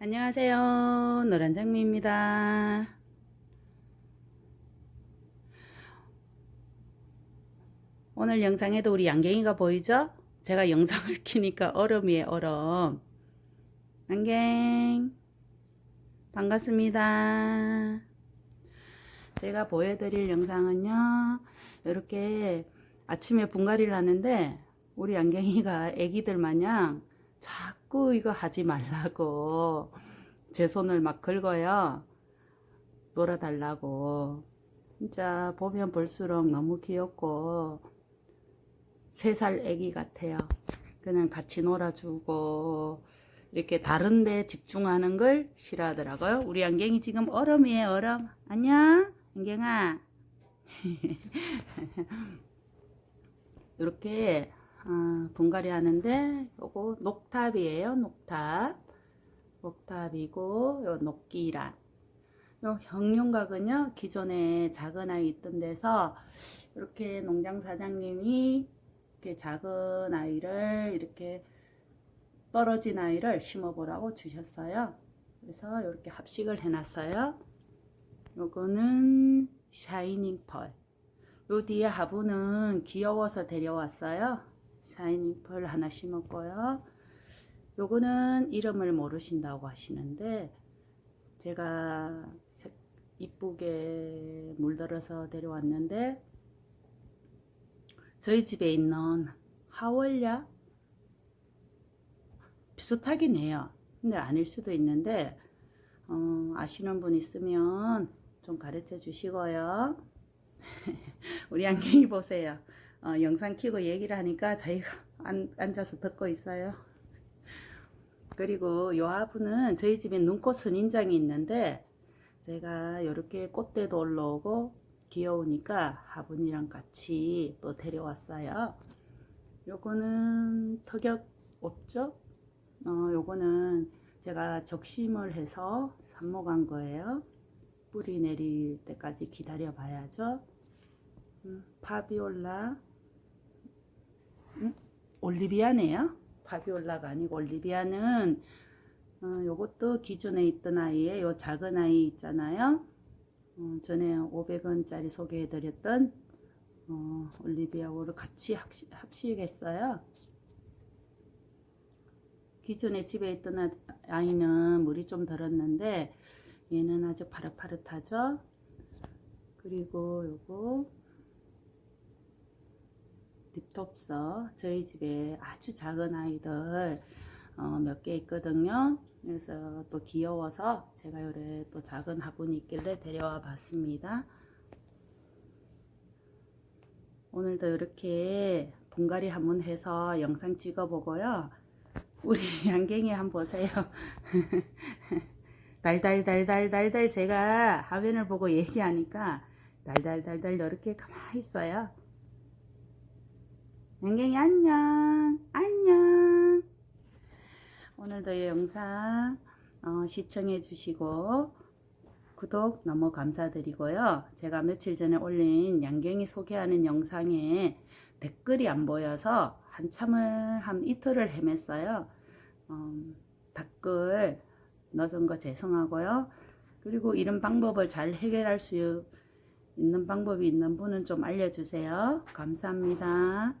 안녕하세요. 노란장미입니다. 오늘 영상에도 우리 양갱이가 보이죠? 제가 영상을 키니까 얼음이에요, 얼음. 양갱. 반갑습니다. 제가 보여드릴 영상은요, 이렇게 아침에 분갈이를 하는데, 우리 양갱이가 애기들 마냥 자꾸 이거 하지 말라고 제 손을 막 긁어요. 놀아달라고. 진짜 보면 볼수록 너무 귀엽고, 세살 애기 같아요. 그냥 같이 놀아주고, 이렇게 다른 데 집중하는 걸 싫어하더라고요. 우리 안경이 지금 얼음이에요, 얼음. 안녕, 안경아. 이렇게 어, 분갈이 하는데 요거 녹탑이에요 녹탑 녹탑이고 요 녹기란 요 형용각은요 기존에 작은 아이 있던 데서 이렇게 농장 사장님이 이렇게 작은 아이를 이렇게 떨어진 아이를 심어 보라고 주셨어요 그래서 이렇게 합식을 해놨어요 요거는 샤이닝 펄. 요 뒤에 화분은 귀여워서 데려왔어요. 펄 하나 심었고요. 요거는 이름을 모르신다고 하시는데 제가 색 이쁘게 물들어서 데려왔는데 저희 집에 있는 하월야 비슷하긴 해요. 근데 아닐 수도 있는데 어, 아시는 분 있으면 좀 가르쳐 주시고요. 우리 안경이 보세요. 어, 영상 키고 얘기를 하니까 자기가 안, 앉아서 듣고 있어요. 그리고 요 화분은 저희 집에 눈꽃 선인장이 있는데 제가 이렇게 꽃대도 올라오고 귀여우니까 화분이랑 같이 또 데려왔어요. 요거는 턱엽 없죠? 어, 요거는 제가 적심을 해서 삽목한 거예요. 뿌리 내릴 때까지 기다려 봐야죠. 음, 파비올라, 음, 올리비아네요. 파비올라가 아니고 올리비아는 어, 요것도 기존에 있던 아이에 요 작은 아이 있잖아요. 어, 전에 500원짜리 소개해드렸던 어, 올리비아하고 같이 합식, 합식했어요. 기존에 집에 있던 아- 아이는 물이 좀 들었는데 얘는 아주 파릇파릇하죠. 그리고 요거 딥톱서 저희 집에 아주 작은 아이들 어, 몇 개 있거든요. 그래서 또 귀여워서 제가 요래 또 작은 화분이 있길래 데려와 봤습니다. 오늘도 이렇게 분갈이 한번 해서 영상 찍어 보고요. 우리 양갱이 한번 보세요. 달달달달달달 제가 화면을 보고 얘기하니까 달달달달 이렇게 가만히 있어요. 양갱이 안녕 안녕 오늘도 이 영상 어, 시청해 주시고 구독 너무 감사드리고요. 제가 며칠 전에 올린 양갱이 소개하는 영상에 댓글이 안 보여서 한참을 한 이틀을 헤맸어요. 음, 댓글 넣은 거 죄송하고요. 그리고 이런 방법을 잘 해결할 수 있는 방법이 있는 분은 좀 알려주세요. 감사합니다.